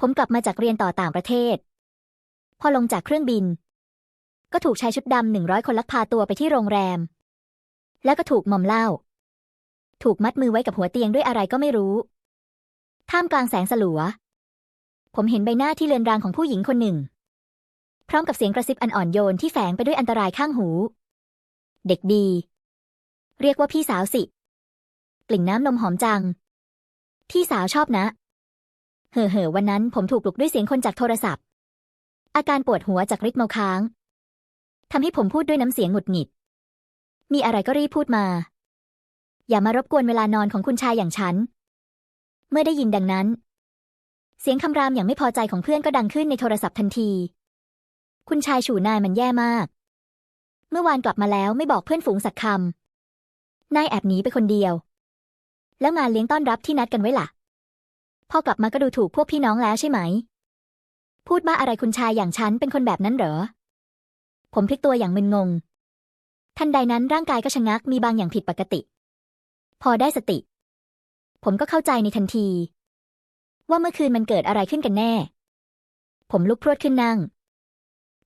ผมกลับมาจากเรียนต่อต่างประเทศ พอลงจากเครื่องบิน ก็ถูกชายชุดดำหนึ่งร้อยคนลักพาตัวไปที่โรงแรม แล้วก็ถูกหม่อมเหล้าถูกมัดมือไว้กับหัวเตียงด้วยอะไรก็ไม่รู้ ท่ามกลางแสงสลัว ผมเห็นใบหน้าที่เลือนรางของผู้หญิงคนหนึ่ง พร้อมกับเสียงกระซิบอันอ่อนโยนที่แฝงไปด้วยอันตรายข้างหู เด็กดี เรียกว่าพี่สาวสิ กลิ่นน้ำนมหอมจัง พี่สาวชอบนะ เห่อเห่อวันนั้นผมถูกปลุกด้วยเสียงคนจากโทรศัพท์ อาการปวดหัวจากฤทธิ์เมาค้างทำให้ผมพูดด้วยน้ำเสียงหงุดหงิด มีอะไรก็รีบพูดมา อย่ามารบกวนเวลานอนของคุณชายอย่างฉัน เมื่อได้ยินดังนั้น เสียงคำรามอย่างไม่พอใจของเพื่อนก็ดังขึ้นในโทรศัพท์ทันที คุณชายฉูนายมันแย่มาก เมื่อวานกลับมาแล้วไม่บอกเพื่อนฝูงสักคำนายแอบหนีไปคนเดียว แล้วงานเลี้ยงต้อนรับที่นัดกันไว้ล่ะ พอกลับมาก็ดูถูกพวกพี่น้องแล้วใช่ไหม พูดบ้าอะไรคุณชายอย่างฉันเป็นคนแบบนั้นเหรอ ผมพลิกตัวอย่างมึนงง ทันใดนั้นร่างกายก็ชะงักมีบางอย่างผิดปกติ พอได้สติ ผมก็เข้าใจในทันที ว่าเมื่อคืนมันเกิดอะไรขึ้นกันแน่ ผมลุกพรวดขึ้นนั่ง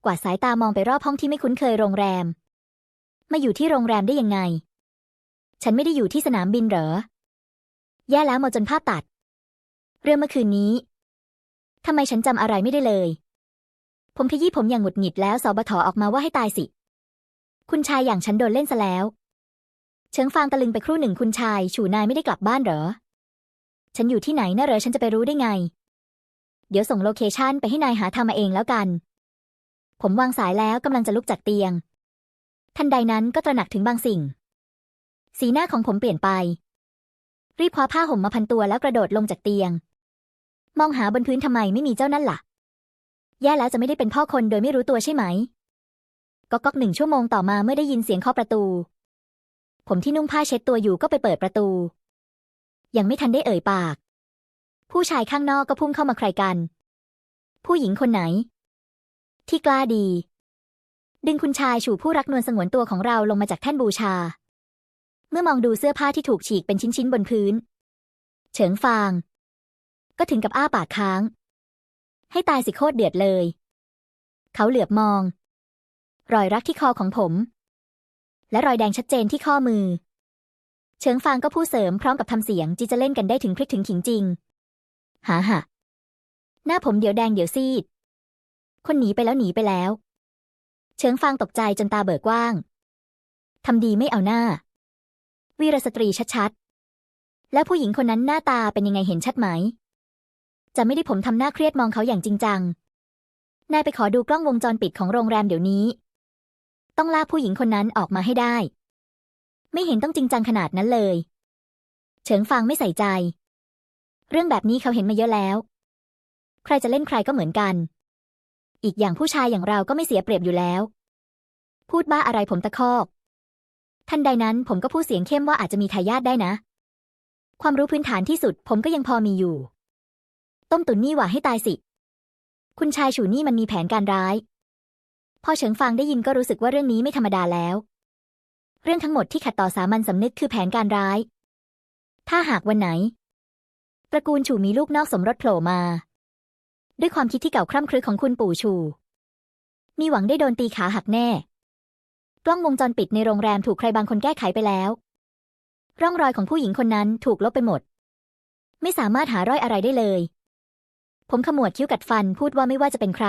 กวาดสายตามองไปรอบห้องที่ไม่คุ้นเคยโรงแรม มาอยู่ที่โรงแรมได้ยังไง ฉันไม่ได้อยู่ที่สนามบินเหรอ แย่แล้วมดจนภาพตัด เรื่องเมื่อคืนนี้ทำไมฉันจำอะไรไม่ได้เลย ผมขยี้ผมอย่างหงุดหงิดแล้วสบถออกมาว่าให้ตายสิ คุณชายอย่างฉันโดนเล่นซะแล้วเฉิงฟางตะลึงไปครู่หนึ่งคุณชาย ฉูนายไม่ได้กลับบ้านเหรอ ฉันอยู่ที่ไหนนะเหรอฉันจะไปรู้ได้ไง เดี๋ยวส่งโลเคชันไปให้นายหาทำมาเองแล้วกัน ผมวางสายแล้วกำลังจะลุกจากเตียง ทันใดนั้นก็ตระหนักถึงบางสิ่ง สีหน้าของผมเปลี่ยนไป รีบคว้าผ้าห่มมาพันตัวแล้วกระโดดลงจากเตียง มองหาบนพื้นทำไมไม่มีเจ้านั่นล่ะ แย่แล้วจะไม่ได้เป็นพ่อคนโดยไม่รู้ตัวใช่ไหมก็ก๊อกหนึ่งชั่วโมงต่อมาเมื่อได้ยินเสียงเคาะประตู ผมที่นุ่งผ้าเช็ดตัวอยู่ก็ไปเปิดประตู ยังไม่ทันได้เอ่ยปาก ผู้ชายข้างนอกก็พุ่งเข้ามาใครกัน ผู้หญิงคนไหน ที่กล้าดี ดึงคุณชายฉู่ผู้รักนวลสงวนตัวของเราลงมาจากแท่นบูชา เมื่อมองดูเสื้อผ้าที่ถูกฉีกเป็นชิ้นๆบนพื้น เฉิงฟาง ก็ถึงกับอ้าปากค้าง ให้ตายสิโคตรเดือดเลย เขาเหลือบมอง รอยรักที่คอของผม และรอยแดงชัดเจนที่ข้อมือเฉิงฟางก็พูดเสริมพร้อมกับทำเสียงจีจะเล่นกันได้ถึงพริกถึงขิงจริง หาหะหน้าผมเดี๋ยวแดงเดี๋ยวซีด คนหนีไปแล้วหนีไปแล้วเฉิงฟางตกใจจนตาเบิกกว้างทำดีไม่เอาหน้า วีรสตรีชัดๆ แล้วผู้หญิงคนนั้นหน้าตาเป็นยังไงเห็นชัดไหม จะไม่ได้ผมทำหน้าเครียดมองเขาอย่างจริงจัง นายไปขอดูกล้องวงจรปิดของโรงแรมเดี๋ยวนี้ ต้องลากผู้หญิงคนนั้นออกมาให้ได้ ไม่เห็นต้องจริงจังขนาดนั้นเลย เฉิงฟางไม่ใส่ใจ เรื่องแบบนี้เขาเห็นมาเยอะแล้ว ใครจะเล่นใครก็เหมือนกัน อีกอย่างผู้ชายอย่างเราก็ไม่เสียเปรียบอยู่แล้ว พูดบ้าอะไรผมตะคอกทันใดนั้นผมก็พูดเสียงเข้มว่าอาจจะมีทายาทได้นะ ความรู้พื้นฐานที่สุดผมก็ยังพอมีอยู่ ต้มตุ๋นนี่หว่าให้ตายสิ คุณชายฉูนี่มันมีแผนการร้าย พอเฉิงฟางได้ยินก็รู้สึกว่าเรื่องนี้ไม่ธรรมดาแล้ว เรื่องทั้งหมดที่ขัดต่อสามัญสำนึกคือแผนการร้าย ถ้าหากวันไหนตระกูลฉูมีลูกนอกสมรสโผล่มา ด้วยความคิดที่เก่าคร่ำครึของคุณปู่ชูมีหวังได้โดนตีขาหักแน่ กล้องวงจรปิดในโรงแรมถูกใครบางคนแก้ไขไปแล้ว ร่องรอยของผู้หญิงคนนั้นถูกลบไปหมด ไม่สามารถหารอยอะไรได้เลย ผมขมวดคิ้วกัดฟันพูดว่าไม่ว่าจะเป็นใคร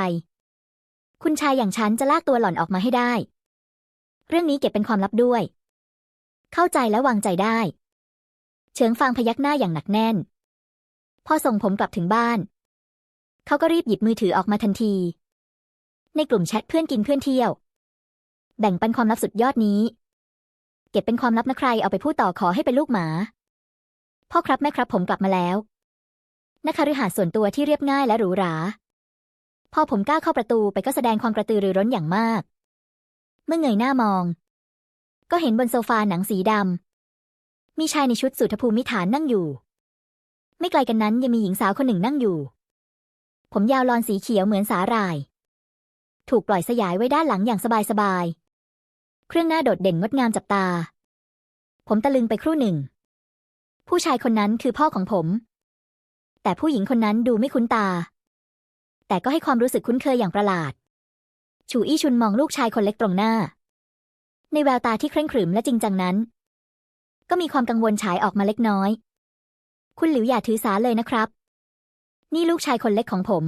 คุณชายอย่างฉันจะลากตัวหล่อนออกมาให้ได้ เรื่องนี้เก็บเป็นความลับด้วย เข้าใจและวางใจได้ เฉิงฟางพยักหน้าอย่างหนักแน่น พอส่งผมกลับถึงบ้าน เขาก็รีบหยิบมือถือออกมาทันที ในกลุ่มแชทเพื่อนกินเพื่อนเที่ยว แบ่งปันความลับสุดยอดนี้ เก็บเป็นความลับนะใครเอาไปพูดต่อขอให้เป็นลูกหมา พ่อครับแม่ครับผมกลับมาแล้ว นคฤหาสน์ส่วนตัวที่เรียบง่ายและหรูหรา พอผมก้าวเข้าประตูไปก็แสดงความกระตือรือร้นอย่างมาก เมื่อเงยหน้ามอง ก็เห็นบนโซฟาหนังสีดำ มีชายในชุดสุทภูมิฐานนั่งอยู่ ไม่ไกลกันนั้นยังมีหญิงสาวคนหนึ่งนั่งอยู่ ผมยาวลอนสีเขียวเหมือนสาหร่าย ถูกปล่อยสยายไว้ด้านหลังอย่างสบายๆ เครื่องหน้าโดดเด่นงดงามจับตา ผมตะลึงไปครู่หนึ่ง ผู้ชายคนนั้นคือพ่อของผม แต่ผู้หญิงคนนั้นดูไม่คุ้นตา แต่ก็ให้ความรู้สึกคุ้นเคยอย่างประหลาด ชูอี้ชุนมองลูกชายคนเล็กตรงหน้า ในแววตาที่เคร่งขรึมและจริงจังนั้น ก็มีความกังวลฉายออกมาเล็กน้อย คุณหลิวอย่าถือสาเลยนะครับ นี่ลูกชายคนเล็กของผม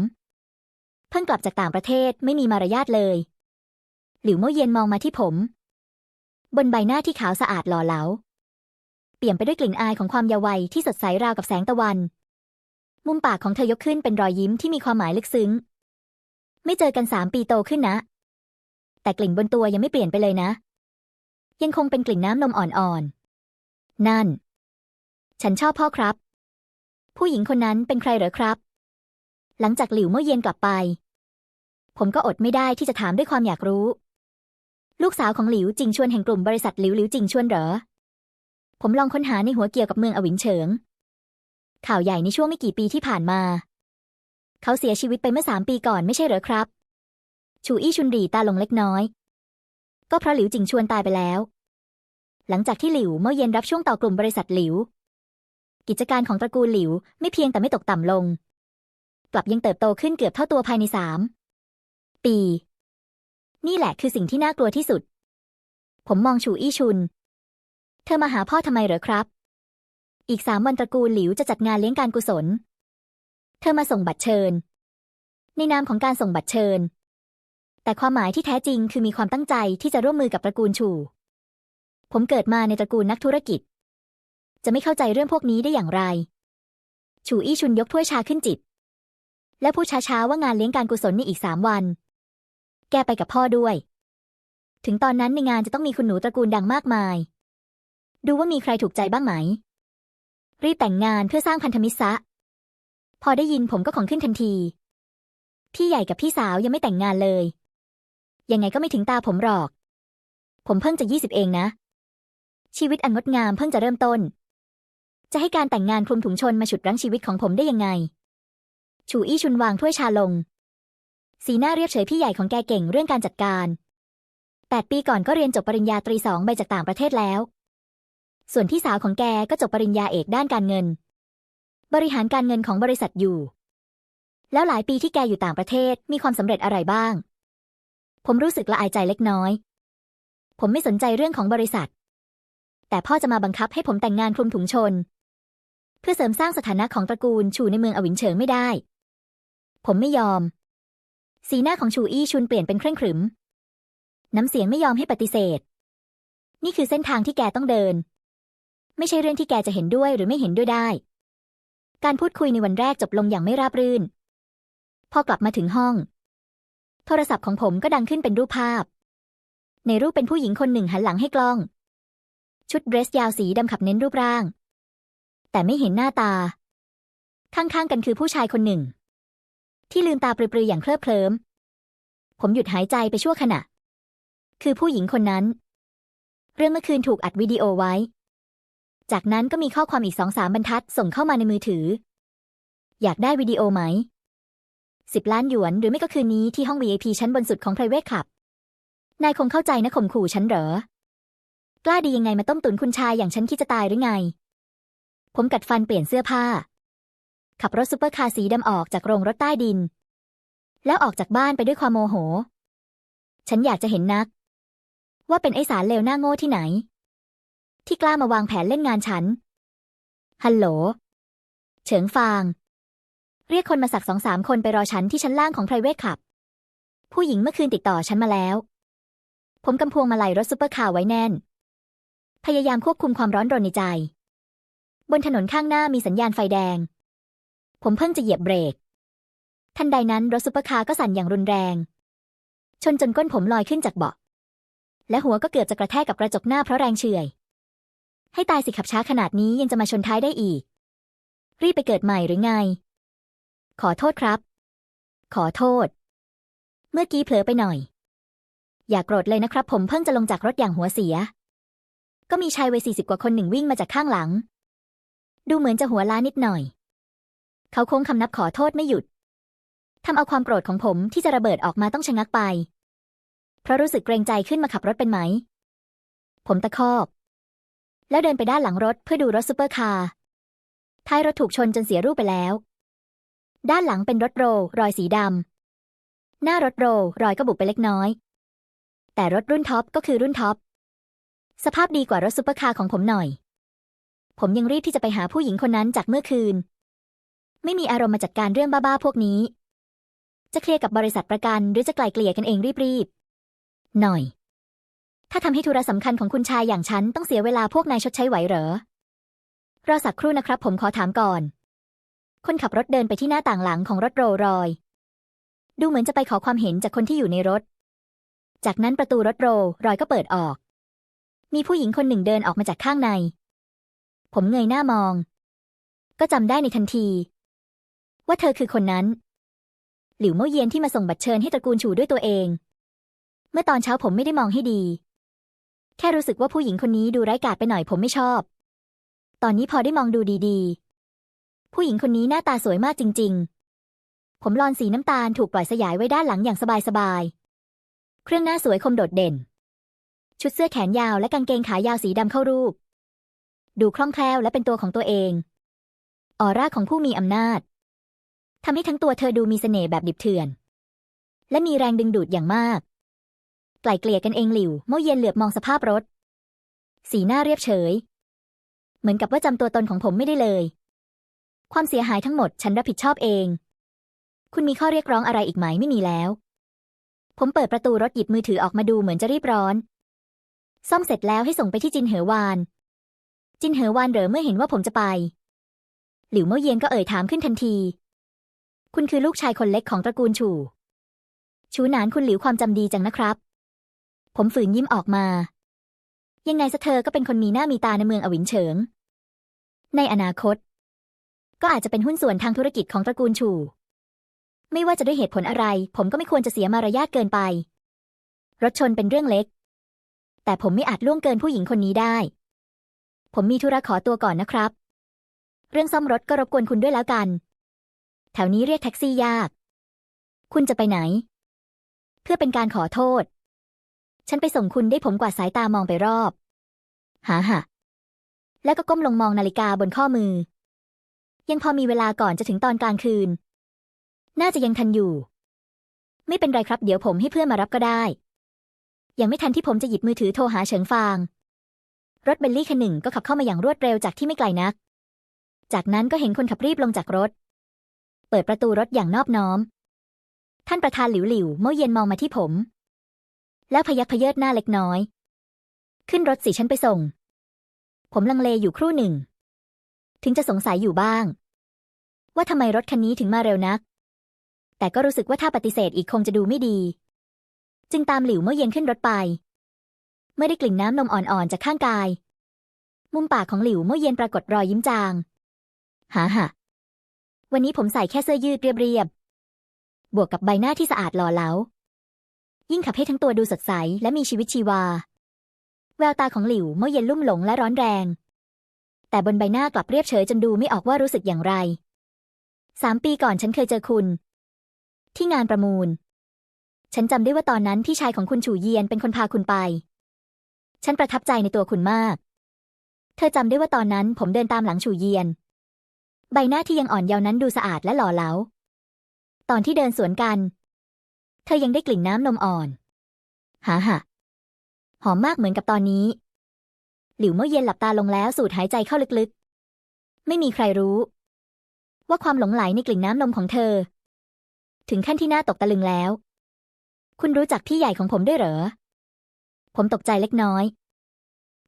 เพิ่งกลับจากต่างประเทศไม่มีมารยาทเลย หลิวเมื่อเย็นมองมาที่ผม บนใบหน้าที่ขาวสะอาดหล่อเหลาเปี่ยมไปด้วยกลิ่นอายของความเยาว์วัยที่สดใสราวกับแสงตะวัน มุมปากของเธอยกขึ้นเป็นรอยยิ้มที่มีความหมายลึกซึ้ง ไม่เจอกันสามปีโตขึ้นนะ แต่กลิ่นบนตัวยังไม่เปลี่ยนไปเลยนะ ยังคงเป็นกลิ่นน้ำนมอ่อนๆ นั่น ฉันชอบพ่อครับ ผู้หญิงคนนั้นเป็นใครเหรอครับ หลังจากหลิวเมื่อเย็นกลับไป ผมก็อดไม่ได้ที่จะถามด้วยความอยากรู้ ลูกสาวของหลิวจิงชวนแห่งกลุ่มบริษัทหลิวหลิวจิงชวนเหรอ ผมลองค้นหาในหัวเกี่ยวกับเมืองอวินเฉิง ข่าวใหญ่ในช่วงไม่กี่ปีที่ผ่านมา เขาเสียชีวิตไปเมื่อสามปีก่อนไม่ใช่เหรอครับ ชูอี้ชุนรีตาลงเล็กน้อย ก็เพราะหลิวจิงชวนตายไปแล้ว หลังจากที่หลิวเมื่อเย็นรับช่วงต่อกลุ่มบริษัทหลิว กิจการของตระกูลหลิวไม่เพียงแต่ไม่ตกต่ำลง กลับยังเติบโตขึ้นเกือบเท่าตัวภายในสามปี นี่แหละคือสิ่งที่น่ากลัวที่สุด ผมมองชูอี้ชุน เธอมาหาพ่อทำไมเหรอครับ อีกสามวันตระกูลหลิวจะจัดงานเลี้ยงการกุศล เธอมาส่งบัตรเชิญ ในนามของการส่งบัตรเชิญ แต่ความหมายที่แท้จริงคือมีความตั้งใจที่จะร่วมมือกับตระกูลชู ผมเกิดมาในตระกูลนักธุรกิจ จะไม่เข้าใจเรื่องพวกนี้ได้อย่างไร ชูอี้ชุนยกถ้วยชาขึ้นจิบ และพูดช้าๆว่างานเลี้ยงการกุศลนี่อีกสามวัน แกไปกับพ่อด้วย ถึงตอนนั้นในงานจะต้องมีคุณหนูตระกูลดังมากมาย ดูว่ามีใครถูกใจบ้างไหม รีบแต่งงานเพื่อสร้างพันธมิตรซะ พอได้ยินผมก็ของขึ้นทันที พี่ใหญ่กับพี่สาวยังไม่แต่งงานเลย ยังไงก็ไม่ถึงตาผมหรอก ผมเพิ่งจะยี่สิบเองนะ ชีวิตอันงดงามเพิ่งจะเริ่มต้น จะให้การแต่งงานคลุมถุงชนมาฉุดรั้งชีวิตของผมได้ยังไง ชูอี้ชุนวางถ้วยชาลง สีหน้าเรียบเฉยพี่ใหญ่ของแกเก่งเรื่องการจัดการแปดปีก่อนก็เรียนจบปริญญาตรีสองใบจากต่างประเทศแล้ว ส่วนพี่สาวของแกก็จบปริญญาเอกด้านการเงิน บริหารการเงินของบริษัทอยู่ แล้วหลายปีที่แกอยู่ต่างประเทศมีความสำเร็จอะไรบ้าง ผมรู้สึกละอายใจเล็กน้อย ผมไม่สนใจเรื่องของบริษัท แต่พ่อจะมาบังคับให้ผมแต่งงานคลุมถุงชน เพื่อเสริมสร้างสถานะของตระกูลชูในเมืองอวินเฉิงไม่ได้ ผมไม่ยอม สีหน้าของชูอี้ชุนเปลี่ยนเป็นเคร่งขรึม น้ำเสียงไม่ยอมให้ปฏิเสธ นี่คือเส้นทางที่แกต้องเดิน ไม่ใช่เรื่องที่แกจะเห็นด้วยหรือไม่เห็นด้วยได้ การพูดคุยในวันแรกจบลงอย่างไม่ราบรื่น พอกลับมาถึงห้อง โทรศัพท์ของผมก็ดังขึ้นเป็นรูปภาพ ในรูปเป็นผู้หญิงคนหนึ่งหันหลังให้กล้อง ชุดเดรสยาวสีดำขับเน้นรูปร่าง แต่ไม่เห็นหน้าตา ข้างๆกันคือผู้ชายคนหนึ่ง ที่ลืมตาปรือๆอย่างเคลิบเคลิ้มผมหยุดหายใจไปชั่วขณะ คือผู้หญิงคนนั้น เรื่องเมื่อคืนถูกอัดวิดีโอไว้ จากนั้นก็มีข้อความอีกสองสามบรรทัดส่งเข้ามาในมือถือ อยากได้วิดีโอไหมสิบล้านหยวนหรือไม่ก็คืนนี้ที่ห้อง VIP ชั้นบนสุดของ Private Club นายคงเข้าใจนะข่มขู่ฉันเหรอ กล้าดียังไงมาต้มตุนคุณชายอย่างฉันคิดจะตายหรือไง ผมกัดฟันเปลี่ยนเสื้อผ้า ขับรถซุปเปอร์คาร์สีดำออกจากโรงรถใต้ดิน แล้วออกจากบ้านไปด้วยความโมโห ฉันอยากจะเห็นนัก ว่าเป็นไอสารเลวหน้าโง่ที่ไหน ที่กล้ามาวางแผนเล่นงานฉัน ฮัลโหล เฉิงฟาง เรียกคนมาสักสองสามคนไปรอฉันที่ชั้นล่างของไพรเวทขับ ผู้หญิงเมื่อคืนติดต่อฉันมาแล้ว ผมกำพวงมาลัยรถซุปเปอร์คาร์ไว้แน่น พยายามควบคุมความร้อนรนในใจ บนถนนข้างหน้ามีสัญญาณไฟแดง ผมเพิ่งจะเหยียบเบรก ทันใดนั้นรถซุปเปอร์คาร์ก็สั่นอย่างรุนแรง ชนจนก้นผมลอยขึ้นจากเบาะและหัวก็เกือบจะกระแทกกับกระจกหน้าเพราะแรงเฉื่อย ให้ตายสิขับช้าขนาดนี้ยังจะมาชนท้ายได้อีก รีบไปเกิดใหม่หรือไง ขอโทษครับ ขอโทษ เมื่อกี้เผลอไปหน่อย อย่ากโกรธเลยนะครับ ผมเพิ่งจะลงจากรถอย่างหัวเสีย ก็มีชายวัยสี่สิบกว่าคนหนึ่งวิ่งมาจากข้างหลัง ดูเหมือนจะหัวล้านิดหน่อย เขาโค้งคำนับขอโทษไม่หยุดทำเอาความโกรธของผมที่จะระเบิดออกมาต้องชะงักไป เพราะรู้สึกเกรงใจขึ้นมาขับรถเป็นไหม ผมตะคอก แล้วเดินไปด้านหลังรถเพื่อดูรถซุปเปอร์คาร์ท้ายรถถูกชนจนเสียรูปไปแล้ว ด้านหลังเป็นรถโรลรอยสีดำหน้ารถโรลรอยก็บุบไปเล็กน้อย แต่รถรุ่นท็อปก็คือรุ่นท็อปสภาพดีกว่ารถซุปเปอร์คาร์ของผมหน่อย ผมยังรีบที่จะไปหาผู้หญิงคนนั้นจากเมื่อคืน ไม่มีอารมณ์มาจัดการเรื่องบ้าๆพวกนี้ จะเคลียร์กับบริษัทประกันหรือจะไกลเกลี่ยกันเองรีบๆหน่อย ถ้าทำให้ธุระสำคัญของคุณชายอย่างฉันต้องเสียเวลาพวกนายชดใช้ไหวเหรอ รอสักครู่นะครับ ผมขอถามก่อน คนขับรถเดินไปที่หน้าต่างหลังของรถโรลรอย ดูเหมือนจะไปขอความเห็นจากคนที่อยู่ในรถ จากนั้นประตูรถโรลรอยก็เปิดออก มีผู้หญิงคนหนึ่งเดินออกมาจากข้างใน ผมเงยหน้ามอง ก็จำได้ในทันที ว่าเธอคือคนนั้น หลิวเม่เยียนที่มาส่งบัตรเชิญให้ตระกูลฉูด้วยตัวเอง เมื่อตอนเช้าผมไม่ได้มองให้ดี แค่รู้สึกว่าผู้หญิงคนนี้ดูไร้กาจไปหน่อยผมไม่ชอบ ตอนนี้พอได้มองดูดีๆ ผู้หญิงคนนี้หน้าตาสวยมากจริง ๆ ผมลอนสีน้ำตาลถูกปล่อยสยายไว้ด้านหลังอย่างสบายๆ เครื่องหน้าสวยคมโดดเด่น ชุดเสื้อแขนยาวและกางเกงขายาวสีดำเข้ารูป ดูคล่องแคล่วและเป็นตัวของตัวเอง ออร่าของผู้มีอำนาจทำให้ทั้งตัวเธอดูมีเสน่ห์แบบดิบเถื่อน และมีแรงดึงดูดอย่างมาก ไกลเกลี่ยกันเองหลิวเมื่อเย็นเหลือบมองสภาพรถ สีหน้าเรียบเฉย เหมือนกับว่าจำตัวตนของผมไม่ได้เลย ความเสียหายทั้งหมดฉันรับผิดชอบเอง คุณมีข้อเรียกร้องอะไรอีกไหมไม่มีแล้ว ผมเปิดประตูรถหยิบมือถือออกมาดูเหมือนจะรีบร้อน ซ่อมเสร็จแล้วให้ส่งไปที่จินเหอวาน จินเหอวานเหรอเมื่อเห็นว่าผมจะไป หลิวเมื่อเย็นก็เอ่ยถามขึ้นทันที คุณคือลูกชายคนเล็กของตระกูลฉู่ชูหนานคุณหลิวความจำดีจังนะครับ ผมฝืนยิ้มออกมา ยังไงซะเธอก็เป็นคนมีหน้ามีตาในเมืองอวินเฉิง ในอนาคต ก็อาจจะเป็นหุ้นส่วนทางธุรกิจของตระกูลฉู่ไม่ว่าจะด้วยเหตุผลอะไร ผมก็ไม่ควรจะเสียมารยาทเกินไป รถชนเป็นเรื่องเล็ก แต่ผมไม่อาจล่วงเกินผู้หญิงคนนี้ได้ ผมมีธุระขอตัวก่อนนะครับ เรื่องซ่อมรถก็รบกวนคุณด้วยแล้วกัน แถวนี้เรียกแท็กซี่ยาก คุณจะไปไหน เพื่อเป็นการขอโทษ ฉันไปส่งคุณได้ผมกวาดสายตามองไปรอบ หาหะแล้วก็ก้มลงมองนาฬิกาบนข้อมือ ยังพอมีเวลาก่อนจะถึงตอนกลางคืน น่าจะยังทันอยู่ ไม่เป็นไรครับเดี๋ยวผมให้เพื่อนมารับก็ได้ ยังไม่ทันที่ผมจะหยิบมือถือโทรหาเฉิงฟาง รถเบลลี่คันหนึ่งก็ขับเข้ามาอย่างรวดเร็วจากที่ไม่ไกลนัก จากนั้นก็เห็นคนขับรีบลงจากรถ เปิดประตูรถอย่างนอบน้อม ท่านประธานหลิวหลิวเมื่อเย็นมองมาที่ผม แล้วพยักพเยิดหน้าเล็กน้อย ขึ้นรถสิฉันไปส่ง ผมลังเลอยู่ครู่หนึ่ง ถึงจะสงสัยอยู่บ้าง ว่าทำไมรถคันนี้ถึงมาเร็วนัก แต่ก็รู้สึกว่าถ้าปฏิเสธอีกคงจะดูไม่ดี จึงตามหลิวเมื่อเย็นขึ้นรถไป เมื่อได้กลิ่นน้ำนมอ่อนๆจากข้างกาย มุมปากของหลิวเมื่อเย็นปรากฏรอยยิ้มจาง หาหะวันนี้ผมใส่แค่เสื้อยืดเรียบๆบวกกับใบหน้าที่สะอาดหล่อเหลา ยิ่งขับให้ทั้งตัวดูสดใสและมีชีวิตชีวา แววตาของหลิวเมื่อเย็นลุ่มหลงและร้อนแรง แต่บนใบหน้ากลับเรียบเฉยจนดูไม่ออกว่ารู้สึกอย่างไรสามปีก่อนฉันเคยเจอคุณ ที่งานประมูล ฉันจำได้ว่าตอนนั้นพี่ชายของคุณฉูเยียนเป็นคนพาคุณไป ฉันประทับใจในตัวคุณมาก เธอจำได้ว่าตอนนั้นผมเดินตามหลังฉูเยียน ใบหน้าที่ยังอ่อนเยาว์นั้นดูสะอาดและหล่อเหลา ตอนที่เดินสวนกัน เธอยังได้กลิ่นน้ำนมอ่อน หาหะหอมมากเหมือนกับตอนนี้ หลิวเมื่อเย็นหลับตาลงแล้วสูดหายใจเข้าลึกๆ ไม่มีใครรู้ ว่าความหลงไหลในกลิ่นน้ำนมของเธอ ถึงขั้นที่น่าตกตะลึงแล้ว คุณรู้จักพี่ใหญ่ของผมด้วยเหรอ ผมตกใจเล็กน้อย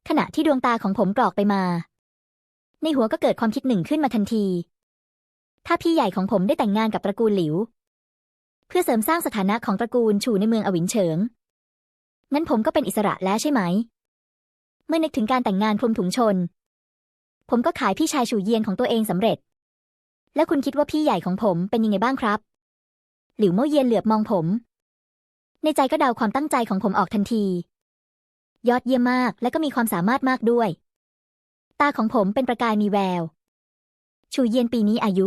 ขณะที่ดวงตาของผมกรอกไปมา ในหัวก็เกิดความคิดหนึ่งขึ้นมาทันที ถ้าพี่ใหญ่ของผมได้แต่งงานกับตระกูลหลิว เพื่อเสริมสร้างสถานะของตระกูลฉูในเมืองอวินเฉิง งั้นผมก็เป็นอิสระแล้วใช่ไหม เมื่อนึกถึงการแต่งงานคลุมถุงชน ผมก็ขายพี่ชายฉูเยียนของตัวเองสำเร็จ แล้วคุณคิดว่าพี่ใหญ่ของผมเป็นยังไงบ้างครับ หลิวเม่เยียนเหลือบมองผม ในใจก็เดาความตั้งใจของผมออกทันที ยอดเยี่ยมมากและก็มีความสามารถมากด้วย ตาของผมเป็นประกายมีแวว ชูเยียนปีนี้อายุ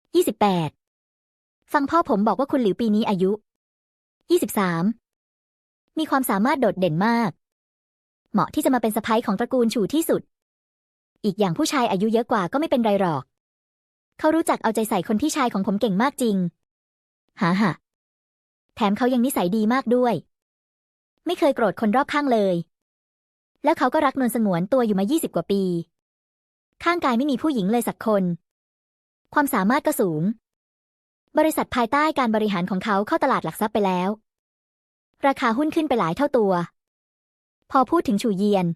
28 ฟังพ่อผมบอกว่าคุณหลิวปีนี้อายุ 23 มีความสามารถโดดเด่นมาก เหมาะที่จะมาเป็นสะพ้ยของตระกูลฉูที่สุด อีกอย่างผู้ชายอายุเยอะกว่าก็ไม่เป็นไรหรอก เขารู้จักเอาใจใส่คนพี่ชายของผมเก่งมากจริง หาหะแถมเขายังนิสัยดีมากด้วย ไม่เคยโกรธคนรอบข้างเลย แล้วเขาก็รักนวลสงวนตัวอยู่มา 20 กว่าปี ข้างกายไม่มีผู้หญิงเลยสักคน ความสามารถก็สูง บริษัทภายใต้การบริหารของเขาเข้าตลาดหลักทรัพย์ไปแล้ว ราคาหุ้นขึ้นไปหลายเท่าตัว พอพูดถึงชูเยียน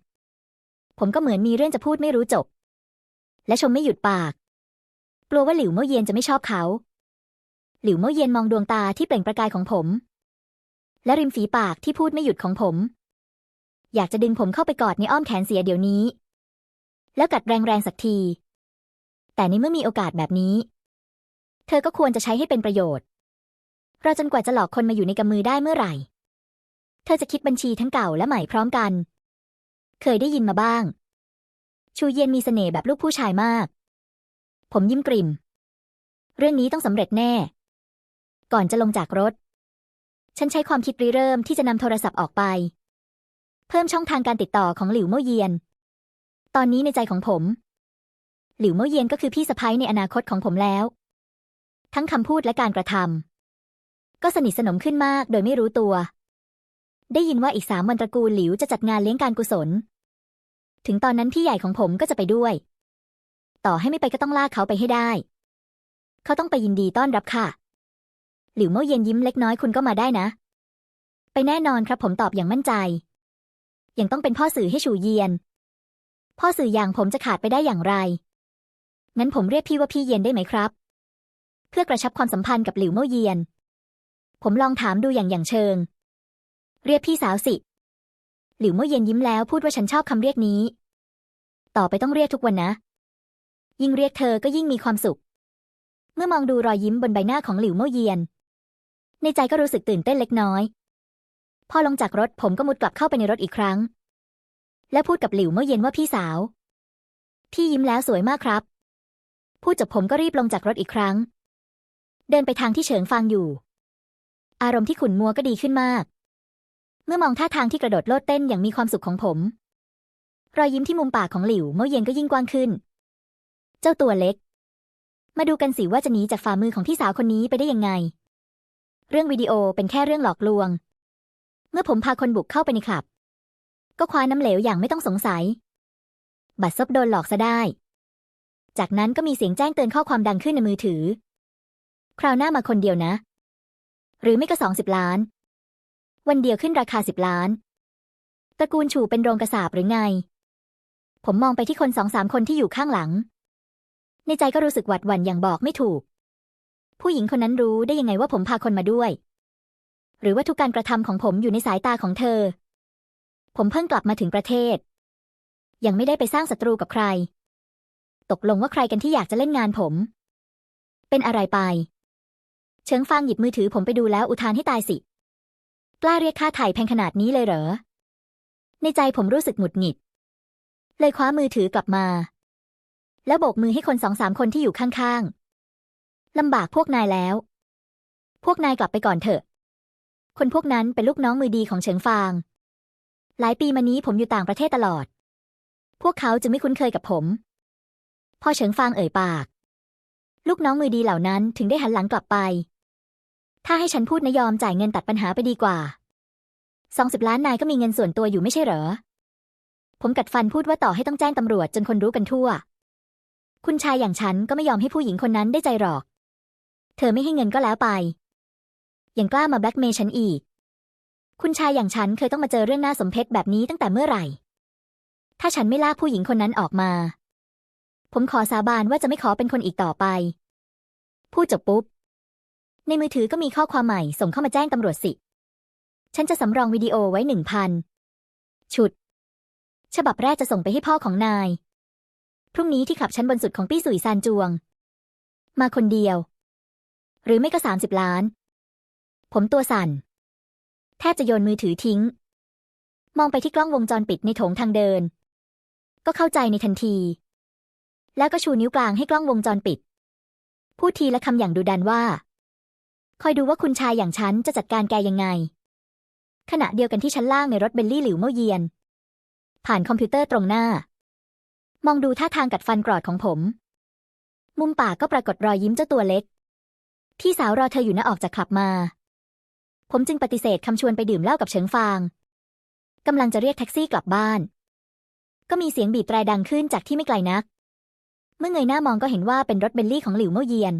ผมก็เหมือนมีเรื่องจะพูดไม่รู้จบ และชมไม่หยุดปาก กลัวว่าหลิวเม่าเยียนจะไม่ชอบเขา หลิวเม่าเยียนมองดวงตาที่เปล่งประกายของผม และริมฝีปากที่พูดไม่หยุดของผม อยากจะดึงผมเข้าไปกอดในอ้อมแขนเสียเดี๋ยวนี้ แล้วกัดแรงๆสักที แต่ในเมื่อมีโอกาสแบบนี้ เธอก็ควรจะใช้ให้เป็นประโยชน์ เรอจนกว่าจะหลอกคนมาอยู่ในกำมือได้เมื่อไหร่ เธอจะคิดบัญชีทั้งเก่าและใหม่พร้อมกัน เคยได้ยินมาบ้าง ชูเยียนมีเสน่ห์แบบลูกผู้ชายมาก ผมยิ้มกริม เรื่องนี้ต้องสำเร็จแน่ ก่อนจะลงจากรถ ฉันใช้ความคิดริเริ่มที่จะนำโทรศัพท์ออกไป เพิ่มช่องทางการติดต่อของหลิวเม่เยียน ตอนนี้ในใจของผม หลิวเม่เยียนก็คือพี่สะพ้ยในอนาคตของผมแล้ว ทั้งคำพูดและการกระทำก็สนิทสนมขึ้นมากโดยไม่รู้ตัว ได้ยินว่าอีกสามวันตระกูลหลิวจะจัดงานเลี้ยงการกุศล ถึงตอนนั้นพี่ใหญ่ของผมก็จะไปด้วย ต่อให้ไม่ไปก็ต้องลากเขาไปให้ได้ เขาต้องไปยินดีต้อนรับค่ะ หลิวเม่าเย็นยิ้มเล็กน้อยคุณก็มาได้นะ ไปแน่นอนครับผมตอบอย่างมั่นใจ ยังต้องเป็นพ่อสื่อให้ชูเยียน พ่อสื่ออย่างผมจะขาดไปได้อย่างไรงั้นผมเรียกพี่ว่าพี่เย็นได้ไหมครับ เพื่อกระชับความสัมพันธ์กับหลิวเม่าเยียน ผมลองถามดูอย่างอย่างเชิง เรียกพี่สาวสิ หลิวเม่าเย็นยิ้มแล้วพูดว่าฉันชอบคำเรียกนี้ ต่อไปต้องเรียกทุกวันนะ ยิ่งเรียกเธอก็ยิ่งมีความสุข เมื่อมองดูรอยยิ้มบนใบหน้าของหลิวเม่าเยียน ในใจก็รู้สึกตื่นเต้นเล็กน้อย พอลงจากรถผมก็มุดกลับเข้าไปในรถอีกครั้ง แล้วพูดกับหลิวเม่เย็นว่าพี่สาว พี่ยิ้มแล้วสวยมากครับ พูดจบผมก็รีบลงจากรถอีกครั้ง เดินไปทางที่เฉิงฟางอยู่ อารมณ์ที่ขุนมัวก็ดีขึ้นมาก เมื่อมองท่าทางที่กระโดดโลดเต้นอย่างมีความสุขของผม รอยยิ้มที่มุมปากของหลิวเม่าเย็นก็ยิ่งกว้างขึ้น เจ้าตัวเล็ก มาดูกันสิว่าจะหนีจากฝ่ามือของพี่สาวคนนี้ไปได้ยังไง เรื่องวิดีโอเป็นแค่เรื่องหลอกลวง เมื่อผมพาคนบุกเข้าไปในคลับ ก็คว้าน้ำเหลวอย่างไม่ต้องสงสัย บัตรซบโดนหลอกซะได้ จากนั้นก็มีเสียงแจ้งเตือนข้อความดังขึ้นในมือถือ คราวหน้ามาคนเดียวนะ หรือไม่ก็สองสิบล้าน วันเดียวขึ้นราคาสิบล้าน ตระกูลฉูเป็นโรงกระสาบหรือไง ผมมองไปที่คนสองสามคนที่อยู่ข้างหลัง ในใจก็รู้สึกหวัดหวั่นอย่างบอกไม่ถูก ผู้หญิงคนนั้นรู้ได้ยังไงว่าผมพาคนมาด้วย หรือว่าทุกการกระทำของผมอยู่ในสายตาของเธอ ผมเพิ่งกลับมาถึงประเทศ ยังไม่ได้ไปสร้างศัตรูกับใคร ตกลงว่าใครกันที่อยากจะเล่นงานผมเป็นอะไรไป เฉิงฟางหยิบมือถือผมไปดูแล้วอุทานให้ตายสิ กล้าเรียกค่าถ่ายแพงขนาดนี้เลยเหรอ ในใจผมรู้สึกหงุดหงิด เลยคว้ามือถือกลับมา แล้วโบกมือให้คนสองสามคนที่อยู่ข้างๆลำบากพวกนายแล้ว พวกนายกลับไปก่อนเถอะ คนพวกนั้นเป็นลูกน้องมือดีของเฉิงฟาง หลายปีมานี้ผมอยู่ต่างประเทศตลอด พวกเขาจึงไม่คุ้นเคยกับผม พอเฉิงฟางเอ่ยปาก ลูกน้องมือดีเหล่านั้นถึงได้หันหลังกลับไป ถ้าให้ฉันพูดนะยอมจ่ายเงินตัดปัญหาไปดีกว่าสองสิบล้านนายก็มีเงินส่วนตัวอยู่ไม่ใช่เหรอ ผมกัดฟันพูดว่าต่อให้ต้องแจ้งตำรวจจนคนรู้กันทั่ว คุณชายอย่างฉันก็ไม่ยอมให้ผู้หญิงคนนั้นได้ใจหรอก เธอไม่ให้เงินก็แล้วไป ยังกล้ามาแบล็กเมย์ฉันอีก คุณชายอย่างฉันเคยต้องมาเจอเรื่องน่าสมเพชแบบนี้ตั้งแต่เมื่อไหร่ ถ้าฉันไม่ลากผู้หญิงคนนั้นออกมา ผมขอสาบานว่าจะไม่ขอเป็นคนอีกต่อไป พูดจบปุ๊บ ในมือถือก็มีข้อความใหม่ส่งเข้ามาแจ้งตำรวจสิ ฉันจะสำรองวิดีโอไว้หนึ่งพัน ชุด ฉบับแรกจะส่งไปให้พ่อของนาย พรุ่งนี้ที่ขับชั้นบนสุดของปี้สุยซานจวง มาคนเดียว หรือไม่ก็สามสิบล้าน ผมตัวสั่น แทบจะโยนมือถือทิ้ง มองไปที่กล้องวงจรปิดในโถงทางเดิน ก็เข้าใจในทันที แล้วก็ชูนิ้วกลางให้กล้องวงจรปิด พูดทีละคำอย่างดุดันว่า คอยดูว่าคุณชายอย่างฉันจะจัดการแกยังไง ขณะเดียวกันที่ชั้นล่างในรถเบลลี่หลิวเม่าเยียน ผ่านคอมพิวเตอร์ตรงหน้า มองดูท่าทางกัดฟันกรอดของผม มุมปากก็ปรากฏรอยยิ้มเจ้าตัวเล็ก พี่สาวรอเธออยู่นะออกจากคลับมา ผมจึงปฏิเสธคำชวนไปดื่มเหล้ากับเฉิงฟางกำลังจะเรียกแท็กซี่กลับบ้าน ก็มีเสียงบีบแตรดังขึ้นจากที่ไม่ไกลนัก เมื่อเงยหน้ามองก็เห็นว่าเป็นรถเบลลี่ของหลิวเม่าเยียน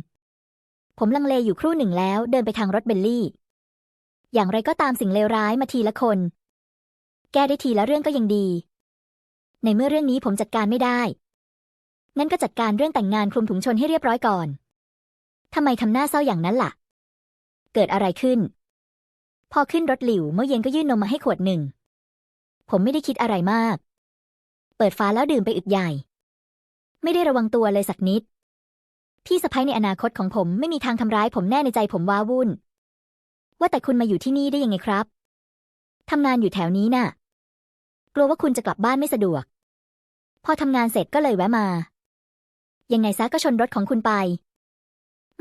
ผมลังเลอยู่ครู่หนึ่งแล้วเดินไปทางรถเบลลี่ อย่างไรก็ตามสิ่งเลวร้ายมาทีละคน แก้ได้ทีละเรื่องก็ยังดี ในเมื่อเรื่องนี้ผมจัดการไม่ได้ งั้นก็จัดการเรื่องแต่งงานคลุมถุงชนให้เรียบร้อยก่อน ทำไมทำหน้าเศร้าอย่างนั้นล่ะ เกิดอะไรขึ้น พอขึ้นรถหลิวเมื่อเย็นก็ยื่นนมมาให้ขวดหนึ่ง ผมไม่ได้คิดอะไรมาก เปิดฟ้าแล้วดื่มไปอึกใหญ่ ไม่ได้ระวังตัวเลยสักนิด พี่สะพ้ยในอนาคตของผมไม่มีทางทำร้ายผมแน่ในใจผมว้าวุ่น ว่าแต่คุณมาอยู่ที่นี่ได้ยังไงครับทำงานอยู่แถวนี้น่ะ กลัวว่าคุณจะกลับบ้านไม่สะดวก พอทำงานเสร็จก็เลยแวะมา ยังไงซะก็ชนรถของคุณไป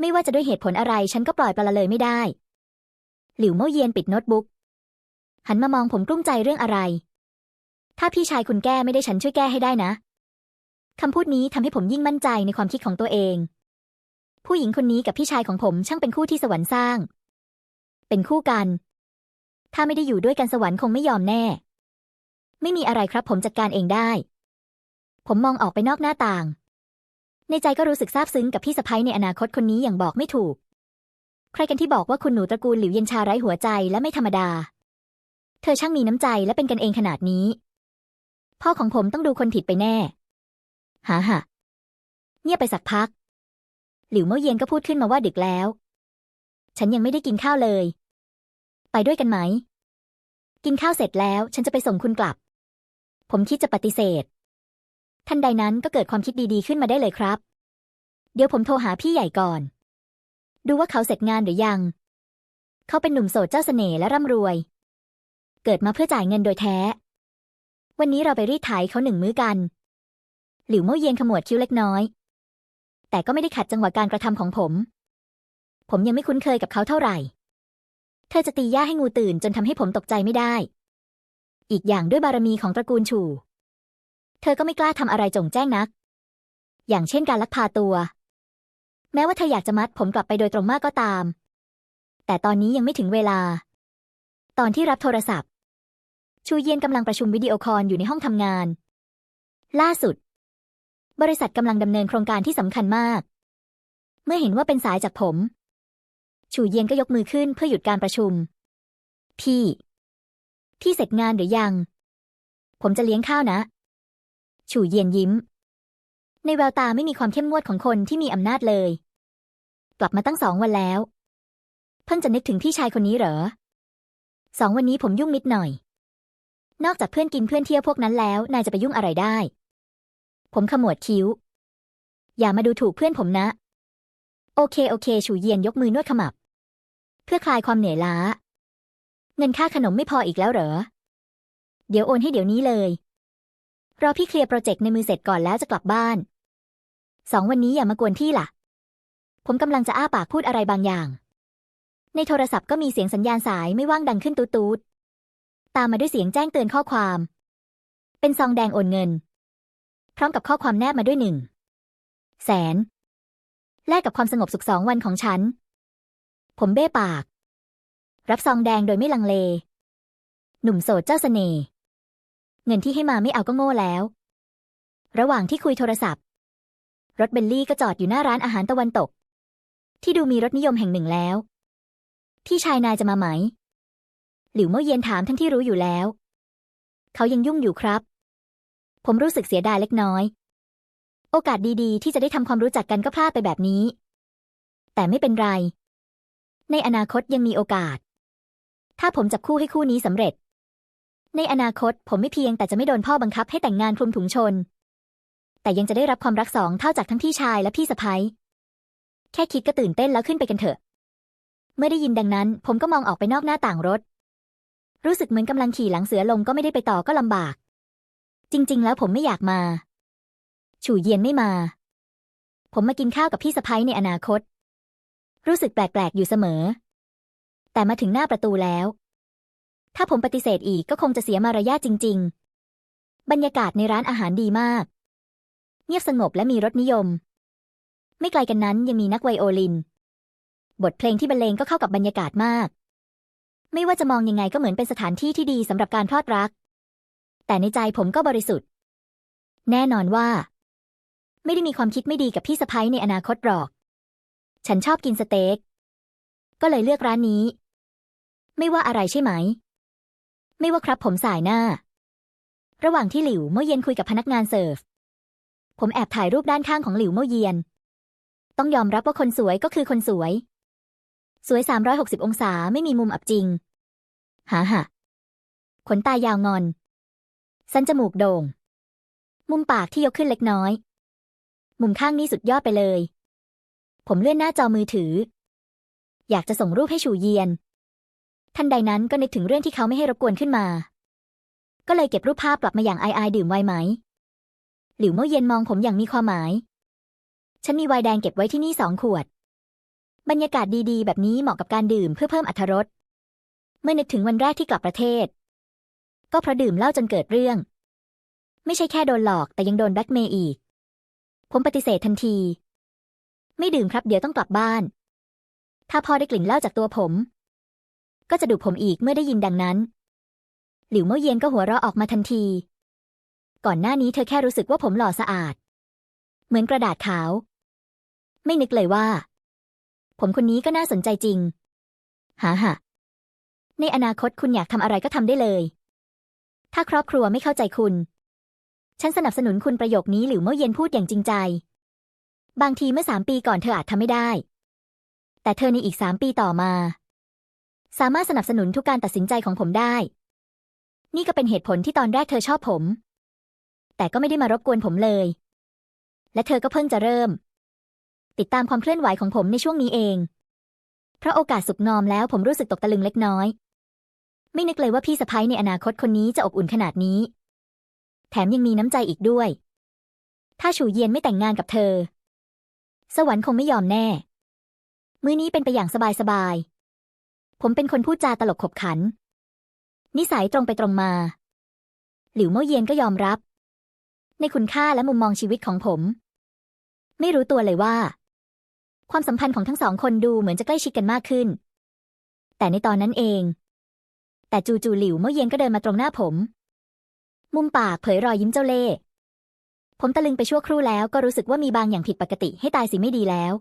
ไม่ว่าจะด้วยเหตุผลอะไรฉันก็ปล่อยปละเลยไม่ได้ หลิวเม่าเยียนปิดโน้ตบุ๊ก หันมามองผมกลุ้มใจเรื่องอะไร ถ้าพี่ชายคุณแก้ไม่ได้ฉันช่วยแก้ให้ได้นะคำพูดนี้ทำให้ผมยิ่งมั่นใจในความคิดของตัวเอง ผู้หญิงคนนี้กับพี่ชายของผมช่างเป็นคู่ที่สวรรค์สร้าง เป็นคู่กัน ถ้าไม่ได้อยู่ด้วยกันสวรรค์คงไม่ยอมแน่ ไม่มีอะไรครับผมจัดการเองได้ ผมมองออกไปนอกหน้าต่าง ในใจก็รู้สึกซาบซึ้งกับพี่สะพ้ยในอนาคตคนนี้อย่างบอกไม่ถูก ใครกันที่บอกว่าคุณหนูตระกูลหลิวเย็นชาไร้หัวใจและไม่ธรรมดา เธอช่างมีน้ำใจและเป็นกันเองขนาดนี้ พ่อของผมต้องดูคนผิดไปแน่ หาหะเงียบไปสักพัก หลิวเมื่อเย็นก็พูดขึ้นมาว่าดึกแล้ว ฉันยังไม่ได้กินข้าวเลย ไปด้วยกันไหม กินข้าวเสร็จแล้วฉันจะไปส่งคุณกลับ ผมคิดจะปฏิเสธ ทันใดนั้นก็เกิดความคิดดีๆขึ้นมาได้เลยครับ เดี๋ยวผมโทรหาพี่ใหญ่ก่อน ดูว่าเขาเสร็จงานหรือยัง เขาเป็นหนุ่มโสดเจ้าเสน่ห์และร่ำรวย เกิดมาเพื่อจ่ายเงินโดยแท้ วันนี้เราไปรีดไถเขาหนึ่งมื้อกัน หลิวเม่าเย็นขมวดคิ้วเล็กน้อย แต่ก็ไม่ได้ขัดจังหวะการกระทำของผม ผมยังไม่คุ้นเคยกับเขาเท่าไหร่ เธอจะตีย่าให้งูตื่นจนทำให้ผมตกใจไม่ได้ อีกอย่างด้วยบารมีของตระกูลฉู่เธอก็ไม่กล้าทำอะไรจงแจ้งนัก อย่างเช่นการลักพาตัว แม้ว่าเธออยากจะมัดผมกลับไปโดยตรงมากก็ตาม แต่ตอนนี้ยังไม่ถึงเวลา ตอนที่รับโทรศัพท์ ชูเยียนกำลังประชุมวิดีโอคอลอยู่ในห้องทำงาน ล่าสุด บริษัทกำลังดำเนินโครงการที่สำคัญมาก เมื่อเห็นว่าเป็นสายจากผมชูเยียนก็ยกมือขึ้นเพื่อหยุดการประชุม พี่ พี่เสร็จงานหรือยัง ผมจะเลี้ยงข้าวนะชูเยียนยิ้ม ในแววตาไม่มีความเข้มงวดของคนที่มีอำนาจเลย กลับมาตั้งสองวันแล้ว เพิ่งจะนึกถึงพี่ชายคนนี้เหรอ สองวันนี้ผมยุ่งนิดหน่อย นอกจากเพื่อนกินเพื่อนเที่ยวพวกนั้นแล้ว นายจะไปยุ่งอะไรได้ ผมขมวดคิ้ว อย่ามาดูถูกเพื่อนผมนะ โอเคโอเคฉูเยียนยกมือนวดขมับ เพื่อคลายความเหนื่อยล้า เงินค่าขนมไม่พออีกแล้วเหรอ เดี๋ยวโอนให้เดี๋ยวนี้เลย รอพี่เคลียร์โปรเจกต์ในมือเสร็จก่อนแล้วจะกลับบ้าน สองวันนี้อย่ามากวนพี่ล่ะ ผมกำลังจะอ้าปากพูดอะไรบางอย่าง ในโทรศัพท์ก็มีเสียงสัญญาณสายไม่ว่างดังขึ้นตูดตูดตามมาด้วยเสียงแจ้งเตือนข้อความ เป็นซองแดงโอนเงิน พร้อมกับข้อความแนบมาด้วยหนึ่งแสนแลกกับความสงบสุขสองวันของฉัน ผมเบ้ปาก รับซองแดงโดยไม่ลังเล หนุ่มโสดเจ้าเสน่ห์เงินที่ให้มาไม่เอาก็โง่แล้ว ระหว่างที่คุยโทรศัพท์ รถเบลลี่ก็จอดอยู่หน้าร้านอาหารตะวันตก ที่ดูมีรสนิยมแห่งหนึ่งแล้ว พี่ชายนายจะมาไหม หลิวเมื่อเย็นถามทั้งที่รู้อยู่แล้ว เขายังยุ่งอยู่ครับ ผมรู้สึกเสียดายเล็กน้อย โอกาสดีๆ ที่จะได้ทำความรู้จักกันก็พลาดไปแบบนี้ แต่ไม่เป็นไร ในอนาคตยังมีโอกาส ถ้าผมจับคู่ให้คู่นี้สำเร็จ ในอนาคตผมไม่เพียงแต่จะไม่โดนพ่อบังคับให้แต่งงานคลุมถุงชน แต่ยังจะได้รับความรักสองเท่าจากทั้งพี่ชายและพี่สะใภ้แค่คิดก็ตื่นเต้นแล้วขึ้นไปกันเถอะ เมื่อได้ยินดังนั้น ผมก็มองออกไปนอกหน้าต่างรถ รู้สึกเหมือนกำลังขี่หลังเสือลงก็ไม่ได้ไปต่อก็ลำบาก จริง ๆ แล้วผมไม่อยากมา ฉู่เยียนไม่มา ผมมากินข้าวกับพี่สะพ้ยในอนาคต รู้สึกแปลก ๆ อยู่เสมอ แต่มาถึงหน้าประตูแล้ว ถ้าผมปฏิเสธอีกก็คงจะเสียมารยาทจริง ๆ บรรยากาศในร้านอาหารดีมาก เงียบสงบและมีรสนิยม ไม่ไกลกันนั้นยังมีนักไวโอลิน บทเพลงที่บรรเลงก็เข้ากับบรรยากาศมาก ไม่ว่าจะมองยังไงก็เหมือนเป็นสถานที่ที่ดีสำหรับการพลอดรัก แต่ในใจผมก็บริสุทธิ์ แน่นอนว่า ไม่ได้มีความคิดไม่ดีกับพี่สะพ้ยในอนาคตหรอก ฉันชอบกินสเต็ก ก็เลยเลือกร้านนี้ ไม่ว่าอะไรใช่ไหม ไม่ว่าครับผมสายหน้า ระหว่างที่หลิวเมื่อเย็นคุยกับพนักงานเสิร์ฟ ผมแอบถ่ายรูปด้านข้างของหลิวเมื่อเยียนต้องยอมรับว่าคนสวยก็คือคนสวย สวย 360 องศาไม่มีมุมอับจริง หาหะขนตายาวงอน สันจมูกโด่ง มุมปากที่ยกขึ้นเล็กน้อย มุมข้างนี้สุดยอดไปเลย ผมเลื่อนหน้าจอมือถือ อยากจะส่งรูปให้ชูเยียน ทันใดนั้นก็นึกถึงเรื่องที่เขาไม่ให้รบกวนขึ้นมา ก็เลยเก็บรูปภาพกลับมาอย่างอายๆดื่มไวน์ไหม หลิวเมื่อเย็นมองผมอย่างมีความหมาย ฉันมีไวน์แดงเก็บไว้ที่นี่สองขวด บรรยากาศดีๆ แบบนี้เหมาะกับการดื่มเพื่อเพิ่มอรรถรสเมื่อนึกถึงวันแรกที่กลับประเทศ ก็เพราะดื่มเหล้าจนเกิดเรื่อง ไม่ใช่แค่โดนหลอกแต่ยังโดนแบล็กเมย์อีก ผมปฏิเสธทันที ไม่ดื่มครับเดี๋ยวต้องกลับบ้าน ถ้าพ่อได้กลิ่นเหล้าจากตัวผม ก็จะดุผมอีกเมื่อได้ยินดังนั้น หลิวเมื่อเย็นก็หัวเราะออกมาทันที ก่อนหน้านี้เธอแค่รู้สึกว่าผมหล่อสะอาด เหมือนกระดาษขาว ไม่นึกเลยว่า ผมคนนี้ก็น่าสนใจจริงหาหะในอนาคตคุณอยากทำอะไรก็ทำได้เลย ถ้าครอบครัวไม่เข้าใจคุณ ฉันสนับสนุนคุณประโยคนี้หลิวเมื่อเย็นพูดอย่างจริงใจ บางทีเมื่อสามปีก่อนเธออาจทำไม่ได้ แต่เธอในอีกสามปีต่อมา สามารถสนับสนุนทุกการตัดสินใจของผมได้ นี่ก็เป็นเหตุผลที่ตอนแรกเธอชอบผม แต่ก็ไม่ได้มารบกวนผมเลย และเธอก็เพิ่งจะเริ่ม ติดตามความเคลื่อนไหวของผมในช่วงนี้เอง เพราะโอกาสสุกงอมแล้วผมรู้สึกตกตะลึงเล็กน้อย ไม่นึกเลยว่าพี่สะพ้ยในอนาคตคนนี้จะอบอุ่นขนาดนี้ แถมยังมีน้ำใจอีกด้วย ถ้าฉูเยียนไม่แต่งงานกับเธอ สวรรค์คงไม่ยอมแน่ มื้อนี้เป็นไปอย่างสบายๆ ผมเป็นคนพูดจาตลกขบขัน นิสัยตรงไปตรงมา หลิวเม่เยียนก็ยอมรับ ในคุณค่าและมุมมองชีวิตของผม ไม่รู้ตัวเลยว่า ความสัมพันธ์ของทั้งสองคนดูเหมือนจะใกล้ชิดกันมากขึ้น แต่ในตอนนั้นเอง แต่จูจูหลิวเมื่อเย็นก็เดินมาตรงหน้าผม มุมปากเผยรอยยิ้มเจ้าเล่ห์ผมตะลึงไปชั่วครู่แล้วก็รู้สึกว่ามีบางอย่างผิดปกติให้ตายสิไม่ดีแล้ว